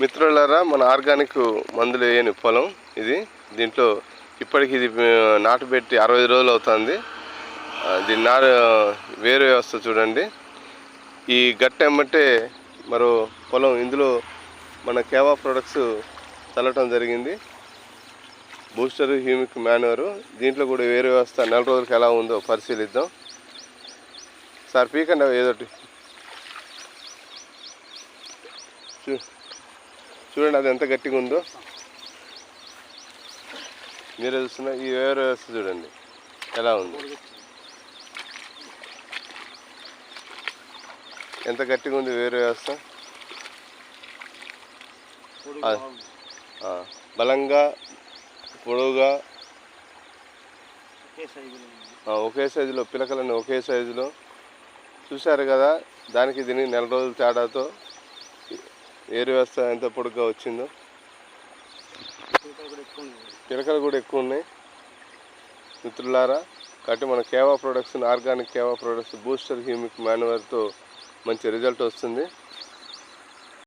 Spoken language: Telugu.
మిత్రులారా మన ఆర్గానిక్ మందులు వేయని పొలం ఇది. దీంట్లో ఇప్పటికి ఇది నాటు పెట్టి అరవై రోజులు అవుతుంది. దీని నారు వేరు వ్యవస్థ చూడండి. ఈ గట్ట ఏమంటే మరో పొలం ఇందులో మన కేవా ప్రొడక్ట్స్ చల్లటం జరిగింది. బూస్టర్ హ్యూమిక్ మాన్యూర్ దీంట్లో కూడా వేరే వ్యవస్థ నెల రోజులకి ఎలా ఉందో పరిశీలిద్దాం. సార్ పీకండి అవి ఏదోటి. చూ చూడండి అది ఎంత గట్టిగా ఉందో. మీరే చూస్తున్నా ఈ వేరే వ్యవస్థ చూడండి ఎలా ఉంది? ఎంత గట్టిగా ఉంది వేరే వ్యవస్థ బలంగా పొడవుగా. ఒకే సైజులో పిలకలన్నీ ఒకే సైజులో చూశారు కదా దానికి దీనికి నెల రోజుల తేడాతో ఏరు వ్యవస్థ ఎంత పొడుగ్గా వచ్చిందో? పిలకలు కూడా ఎక్కువ ఉన్నాయి. మిత్రులారా కాబట్టి మన కేవా products organic కేవా products booster humic మాన్యువర్తో మంచి రిజల్ట్ వస్తుంది.